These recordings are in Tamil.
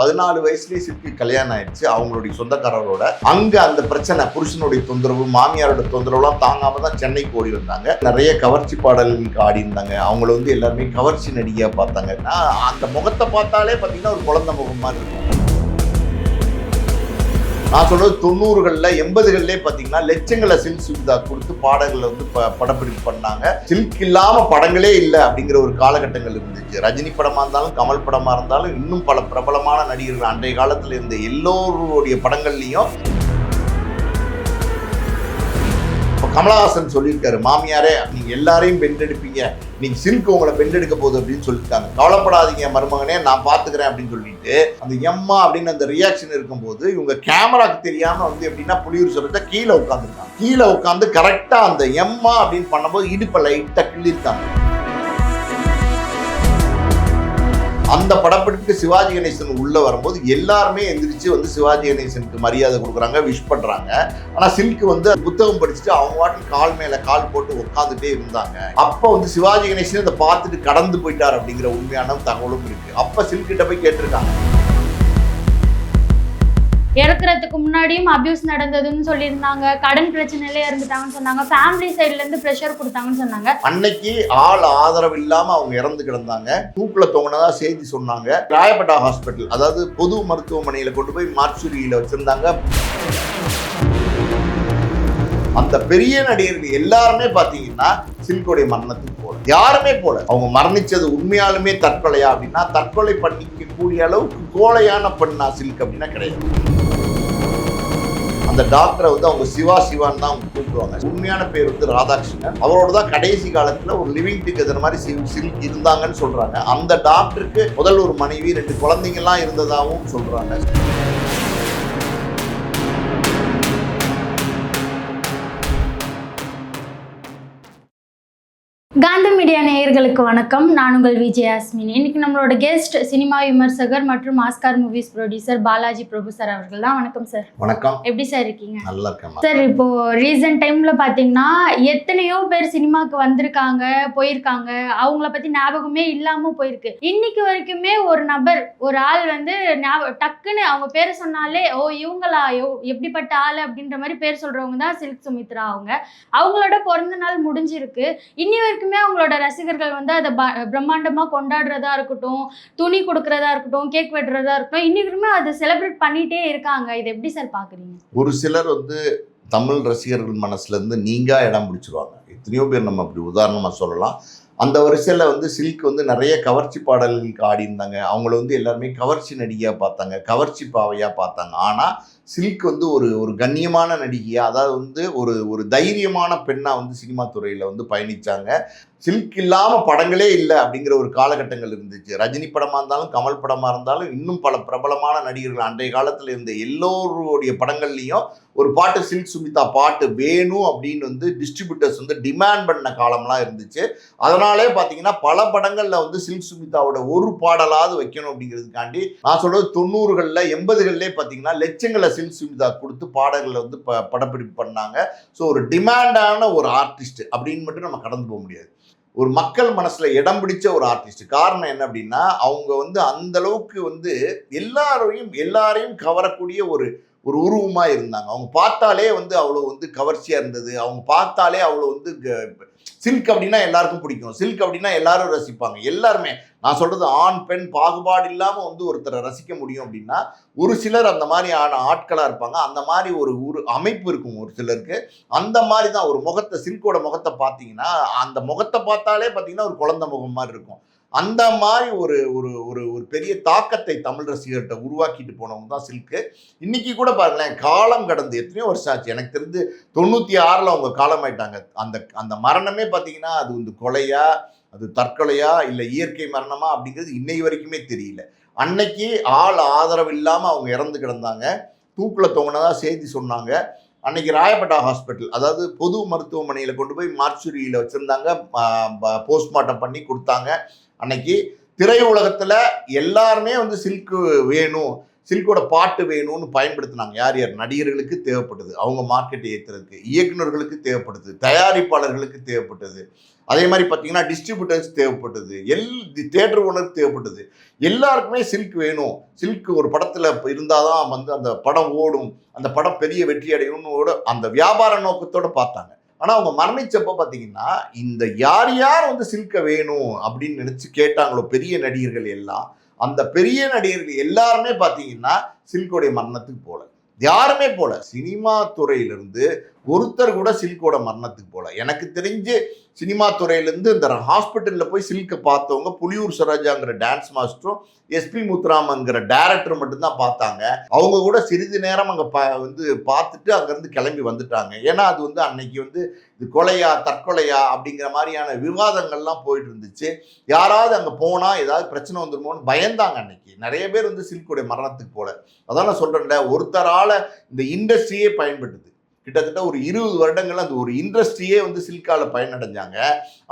பதினாலு வயசுலேயே சிற்பி கல்யாணம் ஆயிடுச்சு. அவங்களுடைய சொந்தக்காரரோட. அங்க அந்த பிரச்சனை புருஷனுடைய தொந்தரவு மாமியாரோட தொந்தரவுலாம் தாங்காம தான் சென்னைக்கு ஓடி வந்தாங்க. நிறைய கவர்ச்சி பாடல்களுக்கு ஆடி இருந்தாங்க அவங்கள வந்து எல்லாருமே கவர்ச்சி நடிகையா பார்த்தாங்க. அந்த முகத்தை பார்த்தாலே பார்த்தீங்கன்னா ஒரு குழந்தை முகம் மாதிரி இருக்கும். நான் சொல்றது தொண்ணூறுகளில் எண்பதுகள்லேயே பார்த்தீங்கன்னா லட்சங்களை சில்க் சுவிதா கொடுத்து பாடல்களை வந்து ப படப்பிடிப்பு பண்ணாங்க. சில்க் இல்லாம படங்களே இல்லை அப்படிங்கிற ஒரு காலகட்டங்கள் இருந்துச்சு. ரஜினி படமா இருந்தாலும் கமல் படமா இருந்தாலும் இன்னும் பல பிரபலமான நடிகர்கள் அன்றைய காலத்தில் இருந்த எல்லோருடைய படங்கள்லேயும் கமலஹாசன் சொல்லியிருக்காரு மாமியாரே நீங்க எல்லாரையும் பெண்டெடுப்பீங்க நீங்க சில்க் உங்களை பெண்டெடுக்க போகுது அப்படின்னு சொல்லியிருக்காங்க. கவலைப்படாதீங்க மருமகனே நான் பாத்துக்கிறேன் அப்படின்னு சொல்லிட்டு அந்த எம்மா அப்படின்னு அந்த ரியாக்ஷன் இருக்கும்போது இவங்க கேமராக்கு தெரியாம வந்து எப்படின்னா புளியூர் சொல்லிட்டு கீழே உட்காந்துருக்காங்க கீழே உட்காந்து கரெக்டா அந்த எம்மா அப்படின்னு பண்ணும்போது இடுப்பை லைட்டா கிள்ளிருக்காங்க அந்த படப்பிடிப்புக்கு சிவாஜி கணேசன் உள்ளே வரும்போது எல்லாருமே எந்திரிச்சு வந்து சிவாஜி கணேசனுக்கு மரியாதை கொடுக்குறாங்க விஷ் பண்றாங்க. ஆனால் சில்க் வந்து புத்தகம் படிச்சுட்டு அவங்க வாட்டி கால் மேல கால் போட்டு உட்காந்துட்டே இருந்தாங்க. அப்போ வந்து சிவாஜி கணேசன் அதை பார்த்துட்டு கடந்து போயிட்டார் அப்படிங்கிற உண்மையான தகவலும் இருக்கு. அப்ப சில்க் கிட்ட போய் கேட்டிருக்காங்க. இறக்குறதுக்கு முன்னாடியும் அபியூஸ் நடந்ததுன்னு சொல்லியிருந்தாங்க. கடன் பிரச்சனையில இருந்துட்டாங்கன்னு சொன்னாங்க. ஃபேமிலி சைடுல இருந்து ப்ரெஷர் கொடுத்தாங்கன்னு சொன்னாங்க. அன்னைக்கு ஆள் ஆதரவு இல்லாம அவங்க இறந்து கிடந்தாங்க. தூக்குல தொங்கினதா செய்தி சொன்னாங்க. ராயப்பட்டா ஹாஸ்பிட்டல் அதாவது பொது மருத்துவமனையில கொண்டு போய் மார்ச்சுரியில வச்சிருந்தாங்க. அந்த பெரிய நடிகர்கள் எல்லாருமே பாத்தீங்கன்னா சில்கோடைய மரணத்துக்கு போல. யாருமே போல. அவங்க மரணிச்சது உண்மையாலுமே தற்கொலையா அப்படின்னா தற்கொலை பண்ணிக்க கூடிய அளவுக்கு கோலையான பெண்ணா சில்க் அப்படின்னா கிடையாது. அந்த டாக்டரை வந்து அவங்க சிவா சிவான்னு தான் அவங்க கூப்பிடுவாங்க. உண்மையான பேர் வந்து ராதாகிருஷ்ணன். அவரோட தான் கடைசி காலத்துல ஒரு லிவிங் டுகெதர் மாதிரி சில் சில்க் இருந்தாங்கன்னு சொல்றாங்க. அந்த டாக்டருக்கு முதல் ஒரு மனைவி ரெண்டு குழந்தைங்கள்லாம் இருந்ததாகவும் சொல்றாங்க. மீடியா நேயர்களுக்கு வணக்கம். நான் உங்கள் விஜய் யாஸ்மின் இன்னைக்கு நம்மளோட கெஸ்ட் சினிமா விமர்சகர் மற்றும் Oscar movies producer Balaji Prabhu sir அவர்கள் தான். வணக்கம் சார் வணக்கம். எப்படி சார் இருக்கீங்க? நல்லா இருக்கேன் சார் இப்போ ரீசன்ட் டைம்ல பாத்தீங்கன்னா எத்தனையோ பேர் சினிமாக்கு வந்திருக்காங்க போயிருக்காங்க. அவங்கள பத்தி ஞாபகமே இல்லாம போயிருக்கு. இன்னைக்கு வரைக்குமே ஒரு நபர் ஒரு ஆள் வந்து டக்குன்னு அவங்க பேரை சொன்னாலே ஓ இவங்களா? எப்படிப்பட்ட ஆள்? அப்படின்ற மாதிரி பேர் சொல்றவங்க தான் சில்க் சுமித்ரா அவங்க. அவங்களோட பிறந்த நாள் முடிஞ்சிருக்கு. இன்னி வரைக்குமே அவங்களோட ரசிகர்கள் வந்து அதை ப- கொண்டாடுறதா இருக்கட்டும் துணி கொடுக்கறதா இருக்கட்டும் கேக் வெட்டுறதா இருக்கட்டும் இன்னைக்குமே அதை செலிப்ரேட் பண்ணிட்டே இருக்காங்க. இதை எப்படி சார் பார்க்குறீங்க ஒரு சிலர் வந்து தமிழ் ரசிகர்கள் மனசுலேருந்து நீங்கள் இடம் பிடிச்சிருவாங்க. எத்தனையோ பேர் நம்ம அப்படி உதாரணமாக சொல்லலாம். அந்த வரிசையில் வந்து சில்க் வந்து நிறைய கவர்ச்சி பாடல்களுக்கு ஆடி இருந்தாங்க அவங்கள வந்து எல்லாருமே கவர்ச்சி நடிகையாக பார்த்தாங்க கவர்ச்சி பாவையாக பார்த்தாங்க. ஆனால் சில்க் வந்து ஒரு ஒரு கண்ணியமான நடிகையாக அதாவது வந்து ஒரு ஒரு தைரியமான பெண்ணாக வந்து சினிமா துறையில் வந்து பயணித்தாங்க சில்க் இல்லாமல் படங்களே இல்லை அப்படிங்கிற ஒரு காலகட்டங்கள் இருந்துச்சு. ரஜினி படமாக இருந்தாலும் கமல் படமாக இருந்தாலும் இன்னும் பல பிரபலமான நடிகர்கள் அன்றைய காலத்தில் இருந்த எல்லோருடைய படங்கள்லேயும் ஒரு பாட்டு சில்க் சுமிதா பாட்டு வேணும் அப்படின்னு வந்து டிஸ்ட்ரிபியூட்டர்ஸ் வந்து டிமாண்ட் பண்ண காலம்லாம் இருந்துச்சு. அதனாலே பார்த்தீங்கன்னா பல படங்களில் வந்து சில்க் சுமிதாவோட ஒரு பாடலாவது வைக்கணும் அப்படிங்கிறதுக்காண்டி நான் சொல்கிறது தொண்ணூறுகளில் எண்பதுகளில் பார்த்தீங்கன்னா லட்சங்களை சில்க் சுமிதா கொடுத்து பாடல்களை வந்து ப படப்பிடிப்பு பண்ணாங்க. ஸோ ஒரு டிமாண்டான ஒரு ஆர்டிஸ்ட் அப்படின்னு மட்டும் நம்ம கடந்து போக முடியாது. ஒரு மக்கள் மனசில் இடம் பிடிச்ச ஒரு ஆர்டிஸ்ட் காரணம் என்ன அப்படின்னா அவங்க வந்து அந்த அளவுக்கு வந்து எல்லாரையும் எல்லாரையும் கவரக்கூடிய ஒரு ஒரு உருவமாக இருந்தாங்க. அவங்க பார்த்தாலே வந்து அவ்வளோ வந்து கவர்ச்சியாக இருந்தது. அவங்க பார்த்தாலே அவ்வளோ வந்து சில்க் அப்படின்னா எல்லாருக்கும் பிடிக்கும். சில்க் அப்படின்னா எல்லாரும் ரசிப்பாங்க. எல்லாருமே. நான் சொல்றது ஆண் பெண் பாகுபாடு இல்லாம வந்து ஒருத்தரை ரசிக்க முடியும் அப்படின்னா ஒரு சிலர் அந்த மாதிரி ஆன ஆட்களா இருப்பாங்க. அந்த மாதிரி ஒரு ஒரு அமைப்பு இருக்கும் ஒரு சிலருக்கு. அந்த மாதிரி தான் ஒரு முகத்தை சில்கோட முகத்தை பார்த்தீங்கன்னா அந்த முகத்தை பார்த்தாலே பார்த்தீங்கன்னா ஒரு குழந்தை முகம் மாதிரி இருக்கும். அந்த மாதிரி ஒரு ஒரு ஒரு ஒரு பெரிய தாக்கத்தை தமிழ் ரசிகர்கிட்ட உருவாக்கிட்டு போனவங்க தான் சில்க்கு. இன்னைக்கு கூட பாருங்களேன் காலம் கடந்து எத்தனையோ வருஷம் ஆச்சு. எனக்கு தெரிஞ்சு தொண்ணூற்றி ஆறில் அவங்க காலமாயிட்டாங்க. அந்த அந்த மரணமே பார்த்தீங்கன்னா அது வந்து கொலையா அது தற்கொலையா இல்லை இயற்கை மரணமா அப்படிங்கிறது இன்னை வரைக்குமே தெரியல. அன்னைக்கு ஆள் ஆதரவு இல்லாமல் அவங்க இறந்து கிடந்தாங்க. தூக்கில் தொங்கினதாக செய்தி சொன்னாங்க. அன்னைக்கு ராயப்பேட்டா ஹாஸ்பிட்டல் அதாவது பொது மருத்துவமனையில் கொண்டு போய் மார்ச்சுரியில் வச்சுருந்தாங்க. போஸ்ட்மார்ட்டம் பண்ணி கொடுத்தாங்க. அன்னைக்கு திரையுலகத்தில் எல்லாருமே வந்து சில்க்கு வேணும் சில்கோட பாட்டு வேணும்னு பயன்படுத்தினாங்க. யார் யார்? நடிகர்களுக்கு தேவைப்பட்டது. அவங்க மார்க்கெட்டை ஏற்றுறதுக்கு இயக்குனர்களுக்கு தேவைப்படுது தயாரிப்பாளர்களுக்கு தேவைப்பட்டது. அதே மாதிரி பார்த்தீங்கன்னா டிஸ்ட்ரிபியூட்டர்ஸ் தேவைப்பட்டது எல் தேட்டர் ஓனர் தேவைப்பட்டது. எல்லாருக்குமே சில்க் வேணும். சில்க் ஒரு படத்தில் இருந்தால் தான் வந்து அந்த படம் ஓடும் அந்த படம் பெரிய வெற்றி அடையணும்னு அந்த வியாபார நோக்கத்தோடு பார்த்தாங்க. ஆனால் அவங்க மரணிச்சப்போ பார்த்தீங்கன்னா இந்த யார் யார் வந்து சில்க வேணும் அப்படின்னு நினச்சி கேட்டாங்களோ பெரிய நடிகர்கள் எல்லாம் அந்த பெரிய நடிகர்கள் எல்லாருமே பார்த்தீங்கன்னா சில்கோடைய மரணத்துக்கு போகல யாருமே போல. சினிமா துறையிலிருந்து ஒருத்தர் கூட சில்கோட மரணத்துக்கு போகல எனக்கு தெரிஞ்சு சினிமா துறையிலேருந்து இந்த ஹாஸ்பிட்டலில் போய் சில்கை பார்த்தவங்க புலியூர் சரோஜாங்கிற டான்ஸ் மாஸ்டரும் எஸ்பி முத்துராமங்கிற டேரக்டர் மட்டும்தான் பார்த்தாங்க. அவங்க கூட சிறிது நேரம் அங்கே ப வந்து பார்த்துட்டு அங்கேருந்து கிளம்பி வந்துட்டாங்க. ஏன்னா அது வந்து அன்னைக்கு வந்து இது கொலையா தற்கொலையா அப்படிங்கிற மாதிரியான விவாதங்கள்லாம் போயிட்டு இருந்துச்சு யாராவது அங்கே போனால் ஏதாவது பிரச்சனை வந்துருமோன்னு பயந்தாங்க அன்னைக்கு. நிறைய பேர் வந்து சில்குடைய மரணத்துக்கு போல. அதான் நான் சொல்கிறேன்ல ஒருத்தரால் இந்த இண்டஸ்ட்ரியே பயன்பட்டுது கிட்டத்தட்ட ஒரு இருபது வருடங்கள் அந்த ஒரு இண்டஸ்ட்ரியே வந்து சில்கால பயனடைஞ்சாங்க.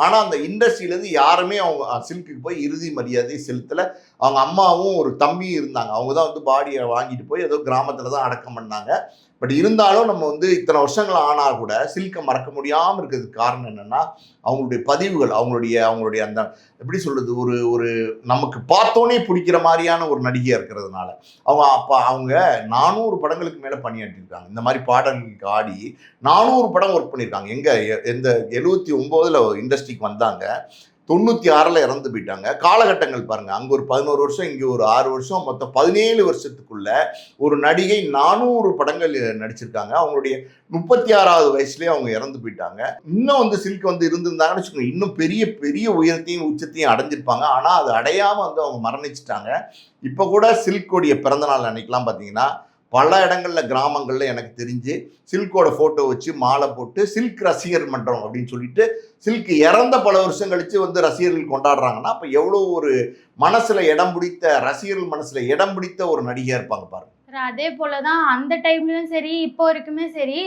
ஆனால் அந்த இண்டஸ்ட்ரியிலேருந்து யாருமே அவங்க சில்க்குக்கு போய் இறுதி மரியாதை செலுத்தலை. அவங்க அம்மாவும் ஒரு தம்பியும் இருந்தாங்க. அவங்க தான் வந்து பாடியை வாங்கிட்டு போய் ஏதோ கிராமத்தில் தான் அடக்கம் பண்ணாங்க. பட் இருந்தாலும் நம்ம வந்து இத்தனை வருஷங்கள் ஆனால் கூட சில்கை மறக்க முடியாமல் இருக்கிறதுக்கு காரணம் என்னென்னா அவங்களுடைய பதிவுகள் அவங்களுடைய அவங்களுடைய அந்த எப்படி சொல்கிறது ஒரு ஒரு நமக்கு பார்த்தோன்னே பிடிக்கிற மாதிரியான ஒரு நடிகையாக இருக்கிறதுனால அவங்க அப்போ அவங்க நானூறு படங்களுக்கு மேலே பணியாற்றிருக்காங்க இந்த மாதிரி பாடல்களுக்கு ஆடி நானூறு படம் ஒர்க் பண்ணியிருக்காங்க. எங்கே எந்த எழுபத்தி ஒம்போதில் இண்டஸ்ட்ரிக்கு வந்தாங்க. தொண்ணூற்றி ஆறில் இறந்து போயிட்டாங்க. காலகட்டங்கள் பாருங்கள் அங்கே ஒரு பதினோரு வருஷம் இங்கே ஒரு ஆறு வருஷம் மொத்தம் பதினேழு வருஷத்துக்குள்ள ஒரு நடிகை நானூறு படங்கள் நடிச்சிருக்காங்க. அவங்களுடைய முப்பத்தி ஆறாவது வயசுலேயே அவங்க இறந்து போயிட்டாங்க. இன்னும் வந்து சில்க் வந்து இருந்திருந்தாங்கன்னு வச்சுக்கோங்க. இன்னும் பெரிய பெரிய உயரத்தையும் உச்சத்தையும் அடைஞ்சிருப்பாங்க. ஆனால் அது அடையாமல் வந்து அவங்க மரணிச்சிட்டாங்க. இப்போ கூட சில்கோடைய பிறந்தநாள் அன்னைக்கெலாம் பார்த்தீங்கன்னா பல இடங்கள்ல கிராமங்கள்ல எனக்கு தெரிஞ்சு சில்கோட ஃபோட்டோ வச்சு மாலை போட்டு சில்க் ரசிகர் மன்றம் அப்படின்னு சொல்லிட்டு சில்க் இறந்த பல வருஷம் கழிச்சு வந்து ரசிகர்கள் கொண்டாடுறாங்கன்னா அப்போ எவ்வளோ ஒரு மனசுல இடம் பிடித்த ரசிகர்கள் மனசுல இடம் பிடித்த ஒரு நடிகையா இருப்பாங்க பாருங்க. அதே போல தான் அந்த டைம்லயும் சரி இப்போ வரைக்குமே சரி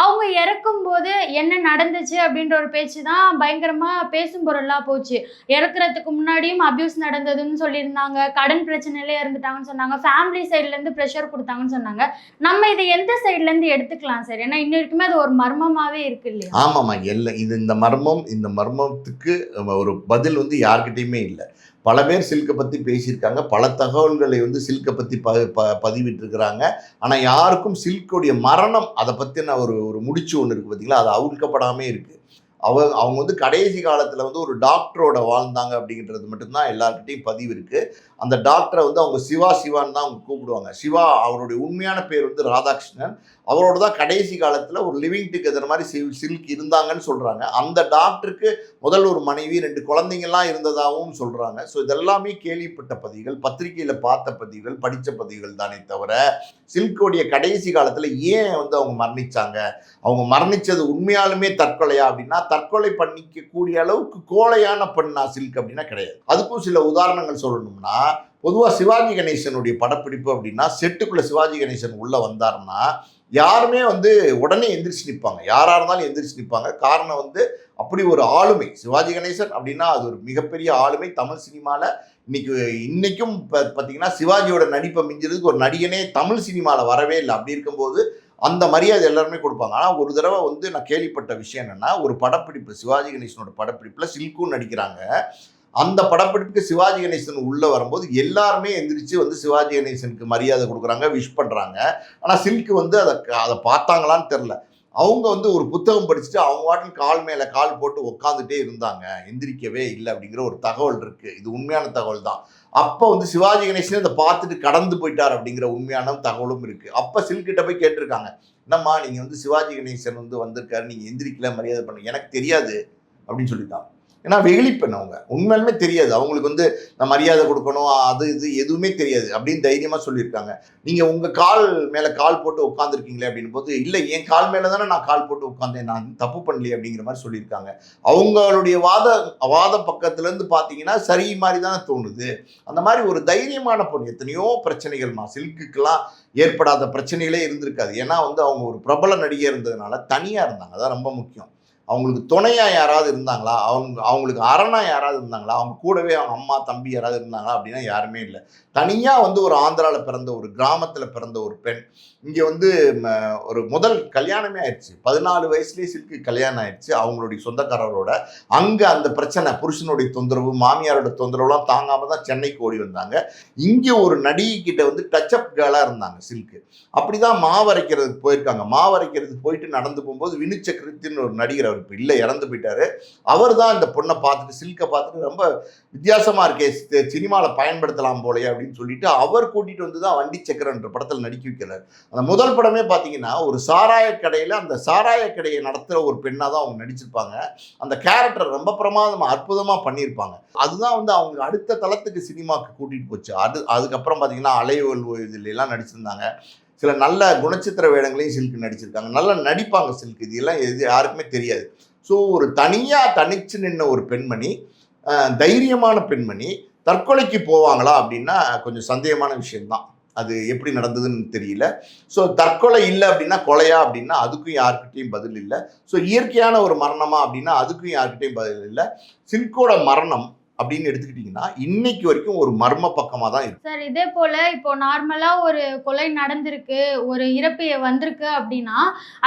அவங்க இறக்கும் போது என்ன நடந்துச்சு அப்படின்ற ஒரு பேச்சு தான் பயங்கரமா பேசும் பொருளா போச்சு. இறக்குறதுக்கு முன்னாடியும் அபியூஸ் நடந்ததுன்னு சொல்லியிருந்தாங்க கடன் பிரச்சனையில இறந்துட்டாங்கன்னு சொன்னாங்க ஃபேமிலி சைட்ல இருந்து ப்ரெஷர் கொடுத்தாங்கன்னு சொன்னாங்க. நம்ம இதை எந்த சைட்ல இருந்து எடுத்துக்கலாம் சார் ஏன்னா இன்ன வரைக்குமே அது ஒரு மர்மமாவே இருக்கு இல்லையா? ஆமாம்மா இல்லை இது இந்த மர்மம் இந்த மர்மத்துக்கு ஒரு பதில் வந்து யார்கிட்டயுமே இல்லை. பல பேர் சில்கை பற்றி பேசியிருக்காங்க. பல தகவல்களை வந்து சில்கை பற்றி ப ப பதிவிட்டிருக்கிறாங்க. ஆனால் யாருக்கும் சில்கோடைய மரணம் அதை பற்றின ஒரு ஒரு முடிச்சு ஒன்று இருக்குது பார்த்தீங்களா அது அவுழ்க்கப்படாமே இருக்குது அவ அவங்க வந்து கடைசி காலத்தில் வந்து ஒரு டாக்டரோட வாழ்ந்தாங்க அப்படிங்கிறது மட்டும்தான் எல்லார்கிட்டையும் பதிவு இருக்குது அந்த டாக்டரை வந்து அவங்க சிவா சிவான்னு தான் அவங்க கூப்பிடுவாங்க. சிவா அவருடைய உண்மையான பேர் வந்து ராதாகிருஷ்ணன். அவரோட தான் கடைசி காலத்தில் ஒரு லிவிங் டுகெதர் மாதிரி சில் சில்க் இருந்தாங்கன்னு சொல்கிறாங்க அந்த டாக்டருக்கு முதல் ஒரு மனைவி ரெண்டு குழந்தைங்கள்லாம் இருந்ததாகவும் சொல்கிறாங்க ஸோ இதெல்லாமே கேள்விப்பட்ட பதிவுகள் பத்திரிகையில் பார்த்த பதிவுகள் படித்த பதிவுகள் தானே தவிர சில்கோடைய கடைசி காலத்தில் ஏன் வந்து அவங்க மரணிச்சாங்க? அவங்க மரணித்தது உண்மையாலுமே தற்கொலையா அப்படின்னா தற்கொலை பண்ணிக்கக்கூடிய அளவுக்கு கோழையான பெண்ணா சில்க் அப்படின்னா கிடையாது. அதுக்கும் சில உதாரணங்கள் சொல்லணும்னா பொதுவாக சிவாஜி கணேசனுடைய படப்பிடிப்பு அப்படின்னா செட்டுக்குள்ளே சிவாஜி கணேசன் உள்ளே வந்தாருன்னா யாருமே வந்து உடனே எந்திரிச்சு நிற்பாங்க. யாராக இருந்தாலும் எந்திரிச்சு நிற்பாங்க. காரணம் வந்து அப்படி ஒரு ஆளுமை. சிவாஜி கணேசன் அப்படின்னா அது ஒரு மிகப்பெரிய ஆளுமை. தமிழ் சினிமாவில் இன்னைக்கு இன்னைக்கும் பார்த்தீங்கன்னா சிவாஜியோட நடிப்பை மிஞ்சிறதுக்கு ஒரு நடிகனே தமிழ் சினிமாவில் வரவே இல்லை. அப்படி இருக்கும்போது அந்த மரியாதை எல்லாருமே கொடுப்பாங்க. ஆனால் ஒரு தடவை வந்து நான் கேள்விப்பட்ட விஷயம் என்னென்னா ஒரு படப்பிடிப்பு சிவாஜி கணேசனோட படப்பிடிப்பில் சில்கும் நடிக்கிறாங்க. அந்த படப்பிடிப்புக்கு சிவாஜி கணேசன் உள்ளே வரும்போது எல்லாருமே எந்திரிச்சு வந்து சிவாஜி கணேசனுக்கு மரியாதை கொடுக்குறாங்க விஷ் பண்ணுறாங்க ஆனால் சில்க்கு வந்து அதை அதை பார்த்தாங்களான்னு தெரில அவங்க வந்து ஒரு புத்தகம் படிச்சுட்டு அவங்க வாட்டில் கால் மேலே கால் போட்டு உட்காந்துட்டே இருந்தாங்க. எந்திரிக்கவே இல்லை அப்படிங்கிற ஒரு தகவல் இருக்குது இது உண்மையான தகவல் தான். அப்போ வந்து சிவாஜி கணேசன் அதை பார்த்துட்டு கடந்து போயிட்டார் அப்படிங்கிற உண்மையான தகவலும் இருக்குது அப்போ சில்கிட்ட போய் கேட்டிருக்காங்க. என்னம்மா நீங்கள் வந்து சிவாஜி கணேசன் வந்து வந்திருக்காரு. நீங்கள் எந்திரிக்கல மரியாதை பண்ணுங்க எனக்கு தெரியாது அப்படின்னு சொல்லிட்டாங்க ஏன்னா வெகுளிப்பெண் அவங்க. உண்மையிலுமே தெரியாது. அவங்களுக்கு வந்து நான் மரியாதை கொடுக்கணும் அது இது எதுவுமே தெரியாது அப்படின்னு தைரியமாக சொல்லியிருக்காங்க. நீங்கள் உங்கள் கால் மேலே கால் போட்டு உட்காந்துருக்கீங்களே அப்படின்னு போது இல்லை என் கால் மேலே தானே நான் கால் போட்டு உட்காந்தேன் நான் தப்பு பண்ணலையே அப்படிங்கிற மாதிரி சொல்லியிருக்காங்க. அவங்களுடைய வாத வாத பக்கத்துலேருந்து பார்த்தீங்கன்னா சரி மாதிரி தானே தோணுது. அந்த மாதிரி ஒரு தைரியமான பொண்ணு எத்தனையோ பிரச்சனைகள்மா சில்க்குக்கெல்லாம் ஏற்படாத பிரச்சனைகளே இருந்திருக்காது. ஏன்னா வந்து அவங்க ஒரு பிரபல நடிகை இருந்ததுனால தனியாக இருந்தாங்க. அதான் ரொம்ப முக்கியம். அவங்களுக்கு துணையாக யாராவது இருந்தாங்களா? அவங்க அவங்களுக்கு அரணா யாராவது இருந்தாங்களா? அவங்க கூடவே அவங்க அம்மா தம்பி யாராவது இருந்தாங்களா? அப்படின்னா யாருமே இல்லை. தனியாக வந்து ஒரு ஆந்திராவில் பிறந்த ஒரு கிராமத்தில் பிறந்த ஒரு பெண். இங்கே வந்து ம, ஒரு முதல் கல்யாணமே ஆயிடுச்சு. பதினாலு வயசுலேயே சில்க்கு கல்யாணம் ஆயிடுச்சு. அவங்களுடைய சொந்தக்காரரோட. அங்கே அந்த பிரச்சனை புருஷனுடைய தொந்தரவு மாமியாரோட தொந்தரவுலாம் தாங்காமல் தான் சென்னைக்கு ஓடி வந்தாங்க. இங்கே ஒரு நடிகிட்ட வந்து டச் அப் கேர்ளாக இருந்தாங்க சில்க்கு அப்படி தான் மாவரைக்கிறதுக்கு போயிருக்காங்க. மாவரைக்கிறதுக்கு போயிட்டு நடந்து போகும்போது வினு ஒரு நடிகர் அவர் இப்போ இல்லை இறந்து போயிட்டாரு. அவர் தான் இந்த பொண்ணை பார்த்துட்டு சில்கை பார்த்துட்டு ரொம்ப வித்தியாசமாக இருக்கே சி- பயன்படுத்தலாம் போலயே அப்படின்னு சொல்லிட்டு அவர் கூட்டிட்டு வந்து தான் வண்டி சக்கரன்ற படத்தில் நடிக்க வைக்கிறார். அந்த முதல் படமே பார்த்தீங்கன்னா ஒரு சாராய கடையில் அந்த சாராய கடையை நடத்துகிற ஒரு பெண்ணாக தான் அவங்க நடிச்சிருப்பாங்க. அந்த கேரக்டர் ரொம்ப பிரமாதமாக அற்புதமாக பண்ணியிருப்பாங்க. அதுதான் வந்து அவங்க அடுத்த தளத்துக்கு சினிமாவுக்கு கூட்டிகிட்டு போச்சு. அது அதுக்கப்புறம் பார்த்தீங்கன்னா அலைவல் இதுல நடிச்சிருந்தாங்க. சில நல்ல குணச்சித்திர வேடங்களையும் சில்க்கு நடிச்சிருக்காங்க. நல்லா நடிப்பாங்க சில்க். இதெல்லாம் எது யாருக்குமே தெரியாது. ஸோ ஒரு தனியாக தனிச்சு நின்ன ஒரு பெண்மணி தைரியமான பெண்மணி தற்கொலைக்கு போவாங்களா அப்படின்னா கொஞ்சம் சந்தேகமான விஷயம்தான். அது எப்படி நடந்ததுன்னு தெரியல. ஸோ தற்கொலை இல்லை அப்படின்னா கொலையா அப்படின்னா அதுக்கும் யாருக்கிட்டையும் பதில் இல்லை. ஸோ இயற்கையான ஒரு மரணமா அப்படின்னா அதுக்கும் யாருக்கிட்டையும் பதில் இல்லை. சில்கோட மரணம் அப்படின்னு எடுத்துக்கிட்டிங்கன்னா இன்னைக்கு வரைக்கும் ஒரு மர்ம பக்கமாக தான் இருக்கு. சார் இதே போல இப்போ நார்மலா ஒரு கொலை நடந்திருக்கு ஒரு இறப்பு வந்திருக்கு அப்படின்னா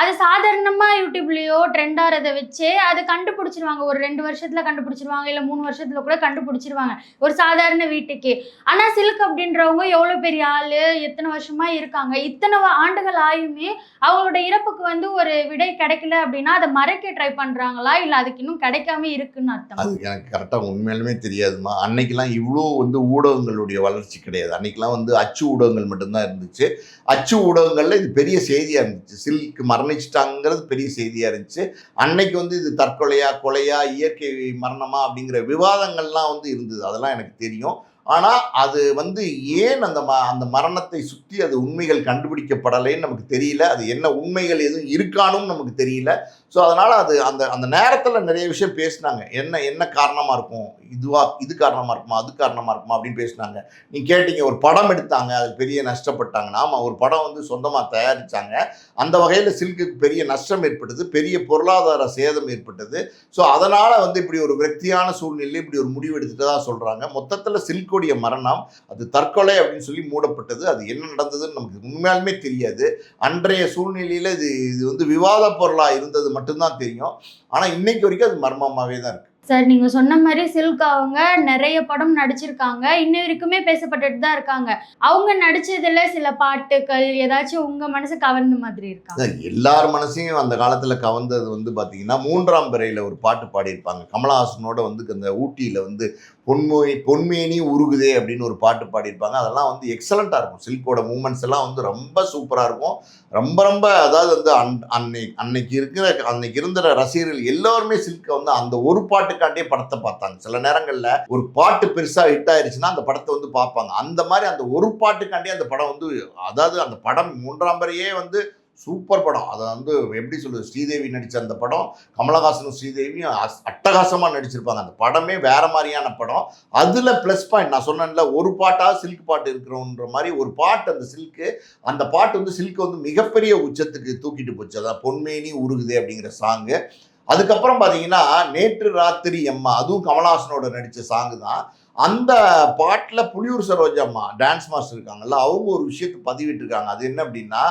அது சாதாரணமா யூடியூப்லயோ ட்ரெண்ட் ஆறதை வச்சே அது கண்டுபிடிச்சிருவாங்க. ஒரு ரெண்டு வருஷத்துல கண்டுபிடிச்சிருவாங்க இல்ல மூணு வருஷத்துல கூட கண்டுபிடிச்சிருவாங்க ஒரு சாதாரண வீட்டுக்கு. ஆனா சில்க் அப்படின்றவங்க எவ்வளவு பெரிய ஆளு எத்தனை வருஷமா இருக்காங்க இத்தனை ஆண்டுகள் ஆயுமே அவங்களோட இறப்புக்கு வந்து ஒரு விடை கிடைக்கல அப்படின்னா அதை மறைக்க ட்ரை பண்றாங்களா? இல்ல அதுக்கு இன்னும் கிடைக்காம இருக்குன்னு அர்த்தம்? அது எனக்கு கரெக்டாக உண்மையாலுமே தெரியாதுமா. அன்னைக்கெல்லாம் இவ்வளோ வந்து ஊடகங்களுடைய வளர்ச்சி கிடையாது. அன்னைக்கெல்லாம் வந்து அச்சு ஊடகங்கள் மட்டும்தான் இருந்துச்சு. அச்சு ஊடகங்களில் இது பெரிய செய்தியாக இருந்துச்சு. சில்க்கு மரணிச்சிட்டாங்கிறது பெரிய செய்தியாக இருந்துச்சு. அன்னைக்கு வந்து இது தற்கொலையா கொலையா இயற்கை மரணமா அப்படிங்கிற விவாதங்கள்லாம் வந்து இருந்தது. அதெல்லாம் எனக்கு தெரியும். ஆனால் அது வந்து ஏன் அந்த ம அந்த மரணத்தை சுற்றி அது உண்மைகள் கண்டுபிடிக்கப்படலைன்னு நமக்கு தெரியல. அது என்ன உண்மைகள் எதுவும் இருக்கானும் நமக்கு தெரியல. ஸோ அதனால் அது அந்த அந்த நேரத்தில் நிறைய விஷயம் பேசினாங்க. என்ன என்ன காரணமாக இருக்கும்? இதுவா இது காரணமாக இருக்குமா? அது காரணமாக இருக்குமா? அப்படின்னு பேசினாங்க. நீங்கள் கேட்டீங்க ஒரு படம் எடுத்தாங்க அது பெரிய நஷ்டப்பட்டாங்கன்னா. ஆமாம் ஒரு படம் வந்து சொந்தமாக தயாரித்தாங்க அந்த வகையில் சில்க்குக்கு பெரிய நஷ்டம் ஏற்பட்டது பெரிய பொருளாதார சேதம் ஏற்பட்டது. ஸோ அதனால் வந்து இப்படி ஒரு விரக்தியான சூழ்நிலையில் இப்படி ஒரு முடிவு எடுத்துட்டதா சொல்கிறாங்க மொத்தத்தில் சில்குடைய மரணம் அது தற்கொலை அப்படின்னு சொல்லி மூடப்பட்டது. அது என்ன நடந்ததுன்னு நமக்கு உண்மையாலுமே தெரியாது. அன்றைய சூழ்நிலையில் இது இது வந்து விவாத பொருளாக இருந்தது மட்டும்தான் தெரியும். ஆனால் இன்னைக்கு வரைக்கும் அது மர்மமாகவே தான் இருக்கு. சார் நீங்க சொன்ன மாதிரி சில்க் அவங்க நிறைய படம் நடிச்சிருக்காங்க. இன்ன வரைக்குமே பேசப்பட்டுட்டு தான் இருக்காங்க. அவங்க நடிச்சதுல சில பாட்டுகள் ஏதாச்சும் உங்க மனசு கவர்ந்த மாதிரி இருக்கா? அதான் எல்லார் மனசையும் அந்த காலத்தில் கவர்ந்தது வந்து பார்த்தீங்கன்னா மூன்றாம் பிறையில் ஒரு பாட்டு பாடியிருப்பாங்க. கமலஹாசனோட வந்து அந்த ஊட்டியில் வந்து பொன்மொழி பொன்மேனி உருகுதே அப்படின்னு ஒரு பாட்டு பாடியிருப்பாங்க. அதெல்லாம் வந்து எக்ஸலண்ட்டாக இருக்கும். சில்கோட மூமெண்ட்ஸ் எல்லாம் வந்து ரொம்ப சூப்பராக இருக்கும். ரொம்ப ரொம்ப அதாவது வந்து அன் அன்னை அன்னைக்கு இருக்கிற அன்னைக்கு இருந்த ரசிகர்கள் எல்லாருமே சில்கை வந்து அந்த ஒரு பாட்டுக்காண்டியே படத்தை பார்த்தாங்க. சில நேரங்களில் ஒரு பாட்டு பெருசாக ஹிட் ஆயிடுச்சுன்னா அந்த படத்தை வந்து பார்ப்பாங்க. அந்த மாதிரி அந்த ஒரு பாட்டுக்காண்டியே அந்த படம் வந்து அதாவது அந்த படம் மூன்றாம் வரையே வந்து சூப்பர் படம். அதை வந்து எப்படி சொல்லுது ஸ்ரீதேவி நடித்த அந்த படம் கமலஹாசனும் ஸ்ரீதேவியும் அஸ்- அட்டகாசமாக நடிச்சிருப்பாங்க. அந்த படமே வேற மாதிரியான படம். அதில் ப்ளஸ் பாயிண்ட் நான் சொன்னேன்ல ஒரு பாட்டாக சில்க் பாட்டு இருக்கிறோன்ற மாதிரி ஒரு பாட்டு அந்த சில்க்கு அந்த பாட்டு வந்து சில்க் வந்து மிகப்பெரிய உச்சத்துக்கு தூக்கிட்டு போச்சு. அதான் பொன்மேனி உருகுதே அப்படிங்கிற சாங்கு அதுக்கப்புறம் பார்த்தீங்கன்னா நேற்று ராத்திரி அம்மா அதுவும் கமலஹாசனோட நடித்த சாங்கு தான். அந்த பாட்டில் புலியூர் சரோஜம்மா டான்ஸ் மாஸ்டர் இருக்காங்கல்ல அவங்க ஒரு விஷயத்தை பதிவிட்டிருக்காங்க. அது என்ன அப்படின்னா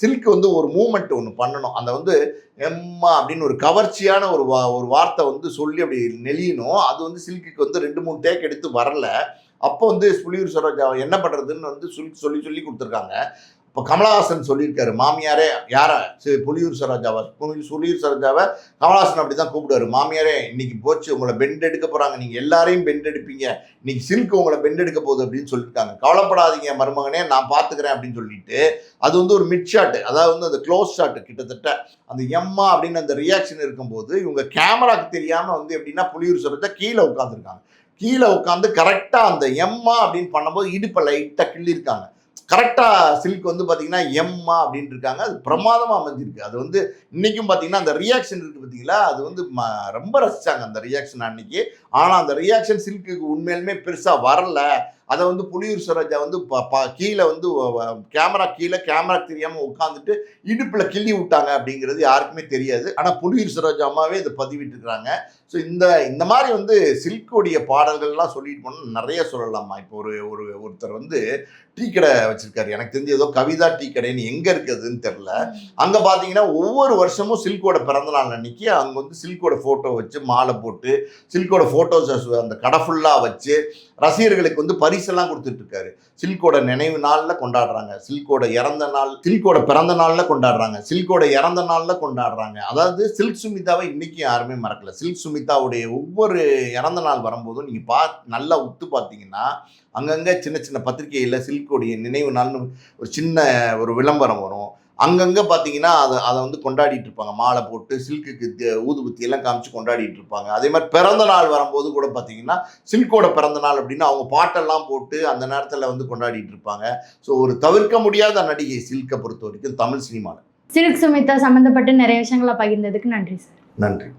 சில்க் வந்து ஒரு மூமெண்ட் ஒன்று பண்ணணும். அந்த வந்து எம்மா அப்படின்னு ஒரு கவர்ச்சியான ஒரு வா ஒரு வார்த்தை வந்து சொல்லி அப்படி நெளியணும். அது வந்து சில்க்குக்கு வந்து ரெண்டு மூணு டேக் எடுத்து வரல. அப்போ வந்து புலியூர் சரோஜா என்ன பண்ணுறதுன்னு வந்து சொல்லி சொல்லி சொல்லி கொடுத்துருக்காங்க. இப்போ கமலஹாசன் சொல்லியிருக்காரு மாமியாரே யாரை? சரி புலியூர் சரோஜாவை புலியூர் சரோஜாவை கமலஹாசன் அப்படி தான் கூப்பிடுவாரு. மாமியாரே இன்னைக்கு போச்சு உங்களை பெண்ட் எடுக்க போகிறாங்க நீங்கள் எல்லாரையும் பெண்ட் எடுப்பீங்க. இன்னைக்கு சில்க் உங்களை பெண்ட் எடுக்க போகுது அப்படின்னு சொல்லியிருக்காங்க கவலைப்படாதீங்க மருமகனே நான் பார்த்துக்கிறேன் அப்படின்னு சொல்லிட்டு அது வந்து ஒரு மிட் ஷாட் அதாவது வந்து அந்த க்ளோஸ் ஷாட்டு கிட்டத்தட்ட. அந்த எம்மா அப்படின்னு அந்த ரியாக்ஷன் இருக்கும்போது இவங்க கேமராக்கு தெரியாமல் வந்து எப்படின்னா புலியூர் சரோஜா கீழே உட்காந்துருக்காங்க கீழே உட்காந்து கரெக்டாக அந்த எம்மா அப்படின்னு பண்ணும்போது இடுப்பை லைட்டாக கிள்ளியிருக்காங்க. கரெக்டாக சில்க் வந்து பார்த்தீங்கன்னா எம்மா அப்படின்ட்டு இருக்காங்க அது பிரமாதமாக அமைஞ்சிருக்கு. அது வந்து இன்னைக்கும் பார்த்தீங்கன்னா அந்த ரியாக்ஷன் இருக்குது பார்த்தீங்களா அது வந்து ம ரொம்ப ரசிச்சாங்க அந்த ரியாக்ஷன் அன்னைக்கு. ஆனால் அந்த ரியாக்ஷன் சில்க்குக்கு உண்மையிலுமே பெருசாக வரல. அதை வந்து புலியூர் சரோஜா வந்து ப- ப- கீழே வந்து கேமரா கீழே கேமரா தெரியாமல் உட்காந்துட்டு இடுப்பில் கிள்ளி விட்டாங்க அப்படிங்கிறது யாருக்குமே தெரியாது. ஆனால் புலியூர் சரோஜா அம்மாவே இதை பதிவிட்டுருக்காங்க. ஸோ இந்த இந்த மாதிரி வந்து சில்கோடைய பாடல்கள்லாம் சொல்லிட்டு போனால் நிறைய சொல்லலாமா? இப்போ ஒரு ஒரு ஒருத்தர் வந்து டீ கடை வச்சிருக்காரு. எனக்கு தெரிஞ்சு ஏதோ கவிதா டீ கடைன்னு எங்கே இருக்குதுன்னு தெரில அங்கே பார்த்தீங்கன்னா ஒவ்வொரு வருஷமும் சில்கோட பிறந்த நாள் அன்னைக்கு அங்கே வந்து சில்கோட ஃபோட்டோ வச்சு மாலை போட்டு சில்கோட ஃபோட்டோஸ் அந்த கடை ஃபுல்லாக வச்சு ரசிகர்களுக்கு வந்து பரிசெல்லாம் கொடுத்துட்டு இருக்காரு சில்கோட நினைவு நாளில் கொண்டாடுறாங்க. சில்கோட இறந்த நாள் சில்கோட பிறந்த நாளில் கொண்டாடுறாங்க. சில்கோட இறந்த நாளில் கொண்டாடுறாங்க. அதாவது சில்க் சுமிதாவை இன்னைக்கு யாருமே மறக்கல. சில்க் சுமிதாவுடைய ஒவ்வொரு இறந்த நாள் வரும்போதும் நீங்கள் பா நல்லா உத்து பார்த்தீங்கன்னா அங்கங்கே சின்ன சின்ன பத்திரிகையில் சில்கோடைய நினைவு நாள்னு ஒரு சின்ன ஒரு விளம்பரம் வரும். அங்கங்கே பார்த்தீங்கன்னா அதை அதை வந்து கொண்டாடிட்டு இருப்பாங்க. மாலை போட்டு சில்க்குக்கு ஊதுபத்தி எல்லாம் காமிச்சு கொண்டாடிட்டு இருப்பாங்க. அதே மாதிரி பிறந்த நாள் வரும்போது கூட பார்த்தீங்கன்னா சில்கோட பிறந்த நாள் அப்படின்னு அவங்க பாட்டெல்லாம் போட்டு அந்த நேரத்தில் வந்து கொண்டாடிட்டு இருப்பாங்க. ஸோ ஒரு தவிர்க்க முடியாத நடிகை சில்கை பொறுத்த வரைக்கும் தமிழ் சினிமாவில் சில்க் சுமிதா சம்மந்தப்பட்டு நிறைய விஷயங்களை பகிர்ந்ததுக்கு நன்றி சார். நன்றி.